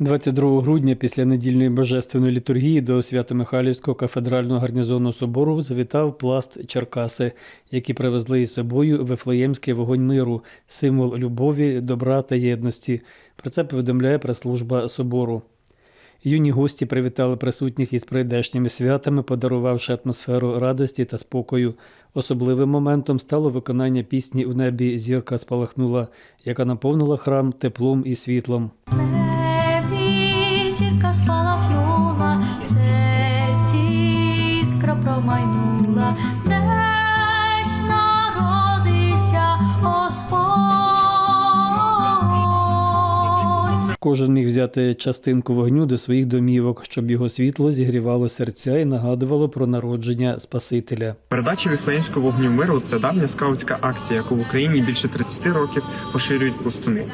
22 грудня після недільної божественної літургії до Свято-Михайлівського кафедрального гарнізонного собору завітав пласт Черкаси, які привезли із собою Вифлеємський вогонь миру, символ любові, добра та єдності. Про це повідомляє прес-служба собору. Юні гості привітали присутніх із прийдешніми святами, подарувавши атмосферу радості та спокою. Особливим моментом стало виконання пісні У небі зірка спалахнула, яка наповнила храм теплом і світлом. Зірка спалахнула, в серці іскра промайнула, десь народився Господь. Кожен міг взяти частинку вогню до своїх домівок, щоб його світло зігрівало серця і нагадувало про народження Спасителя. Передача Віфлеємського вогню миру це давня скаутська акція, яку в Україні більше 30 років поширюють пластуни.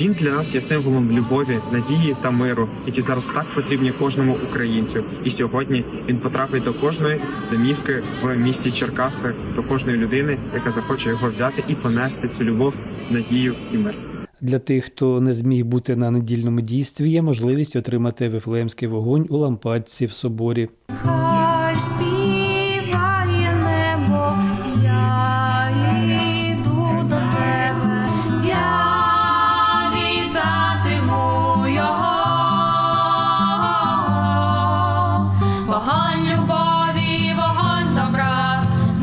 Він для нас є символом любові, надії та миру, які зараз так потрібні кожному українцю. І сьогодні він потрапить до кожної домівки в місті Черкаси, до кожної людини, яка захоче його взяти і понести цю любов, надію і мир. Для тих, хто не зміг бути на недільному дійстві, є можливість отримати вифлеємський вогонь у лампадці в соборі. Хай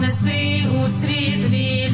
неси у світлі.